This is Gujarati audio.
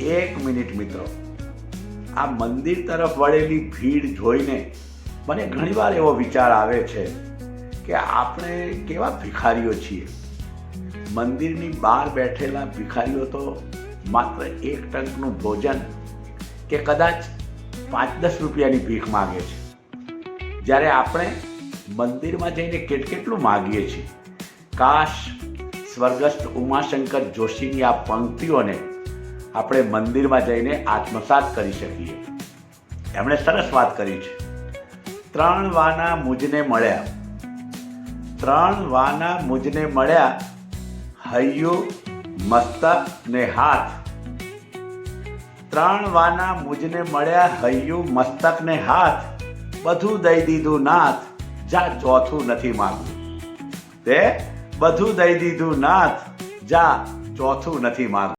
એક મિનિટ મિત્રો. આ મંદિર તરફ વળેલી ભીડ જોઈને મને ઘણીવાર એવો વિચાર આવે છે કે આપણે કેવા ભિખારીઓ છીએ. મંદિરની બહાર બેઠેલા ભિખારીઓ તો માત્ર એક ટંકનું ભોજન કે કદાચ પાંચ દસ રૂપિયાની ભીખ માગે છે. જ્યારે આપણે મંદિરમાં જઈને કેટ કેટલું માગીએ છીએ. કાશ સ્વર્ગસ્થ ઉમાશંકર જોશીની આ પંક્તિઓને આપણે મંદિરમાં જઈને આત્મસાત કરી શકીએ. એમણે સરસ વાત કરી છે. ત્રણ વાના મુજને મળ્યા. ત્રણ વાના મુજને મળ્યા. હૈયું, મસ્તક ને હાથ. ત્રણ વાના મુજને મળ્યા, હૈયું, મસ્તક ને હાથ. બધું દઈ દીધું નાથ. જા, ચોથું નથી માગવું. તે બધું દઈ દીધું નાથ. જા, ચોથું નથી માંગવું.